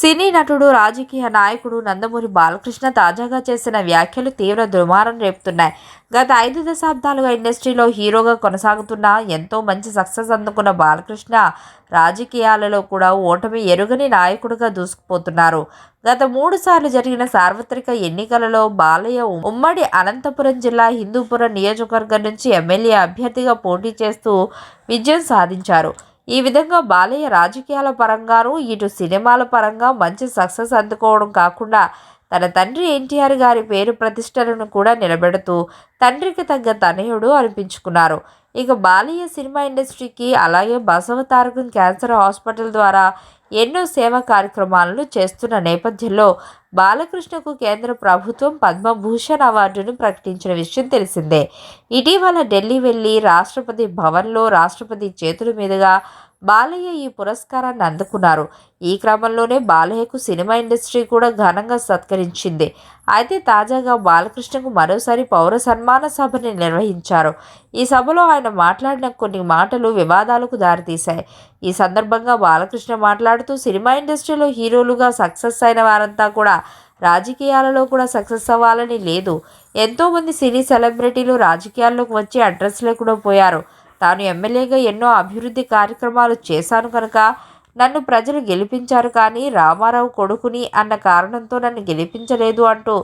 సినీ నటుడు రాజకీయ నాయకుడు నందమూరి బాలకృష్ణ తాజాగా చేసిన వ్యాఖ్యలు తీవ్ర దుమారం రేపుతున్నాయి. గత ఐదు దశాబ్దాలుగా ఇండస్ట్రీలో హీరోగా కొనసాగుతున్న ఎంతో మంచి సక్సెస్ అందుకున్న బాలకృష్ణ రాజకీయాలలో కూడా ఓటమి ఎరుగని నాయకుడిగా దూసుకుపోతున్నారు. గత మూడు సార్లు జరిగిన సార్వత్రిక ఎన్నికలలో బాలయ్య ఉమ్మడి అనంతపురం జిల్లా హిందూపురం నియోజకవర్గం నుంచి ఎమ్మెల్యే అభ్యర్థిగా పోటీ చేస్తూ విజయం సాధించారు. ఈ విధంగా బాలయ్య రాజకీయాల పరంగానూ ఇటు సినిమాల పరంగా మంచి సక్సెస్ అందుకోవడం కాకుండా తన తండ్రి ఎన్టీఆర్ గారి పేరు ప్రతిష్టలను కూడా నిలబెడుతూ తండ్రికి తగ్గ తనయుడు అనిపించుకున్నారు. ఇక బాలయ్య సినిమా ఇండస్ట్రీకి అలాగే బసవతారకం క్యాన్సర్ హాస్పిటల్ ద్వారా ఎన్నో సేవా కార్యక్రమాలను చేస్తున్న నేపథ్యంలో బాలకృష్ణకు కేంద్ర ప్రభుత్వం పద్మభూషణ్ అవార్డును ప్రకటించిన విషయం తెలిసిందే. ఇటీవల ఢిల్లీ వెళ్ళి రాష్ట్రపతి భవన్లో రాష్ట్రపతి చేతుల మీదుగా బాలయ్య ఈ పురస్కారాన్ని అందుకున్నారు. ఈ క్రమంలోనే బాలయ్యకు సినిమా ఇండస్ట్రీ కూడా ఘనంగా సత్కరించింది. అయితే తాజాగా బాలకృష్ణకు మరోసారి పౌర సన్మాన సభని నిర్వహించారు. ఈ సభలో ఆయన మాట్లాడిన కొన్ని మాటలు వివాదాలకు దారితీశాయి. ఈ సందర్భంగా బాలకృష్ణ మాట్లాడుతూ సినిమా ఇండస్ట్రీలో హీరోలుగా సక్సెస్ అయిన వారంతా కూడా రాజకీయాలలో కూడా సక్సెస్ అవ్వాలని లేదు. ఎంతోమంది సినీ సెలబ్రిటీలు రాజకీయాల్లోకి వచ్చి అడ్రస్ లేకుండా పోయారు. తాను ఎమ్మెల్యేగా ఎన్నో అభివృద్ధి కార్యక్రమాలు చేశాను కనుక నన్ను ప్రజలు గెలిపించారు కానీ రామారావు కొడుకుని అన్న కారణంతో నన్ను గెలిపించలేదు అంటూ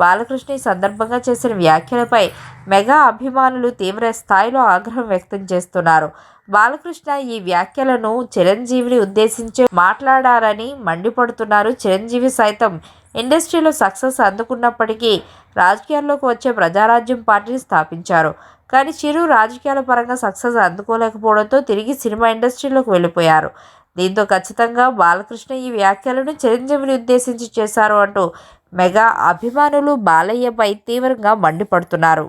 బాలకృష్ణ ఈ సందర్భంగా చేసిన వ్యాఖ్యలపై మెగా అభిమానులు తీవ్ర స్థాయిలో ఆగ్రహం వ్యక్తం చేస్తున్నారు. బాలకృష్ణ ఈ వ్యాఖ్యలను చిరంజీవిని ఉద్దేశించి మాట్లాడారని మండిపడుతున్నారు. చిరంజీవి సైతం ఇండస్ట్రీలో సక్సెస్ అందుకున్నప్పటికీ రాజకీయాల్లోకి వచ్చే ప్రజారాజ్యం పార్టీని స్థాపించారు. కానీ చిరు రాజకీయాల పరంగా సక్సెస్ అందుకోలేకపోవడంతో తిరిగి సినిమా ఇండస్ట్రీలోకి వెళ్ళిపోయారు. దీంతో ఖచ్చితంగా బాలకృష్ణ ఈ వ్యాఖ్యలను చిరంజీవిని ఉద్దేశించి చేశారు అంటూ మెగా అభిమానులు బాలయ్యపై తీవ్రంగా మండిపడుతున్నారు.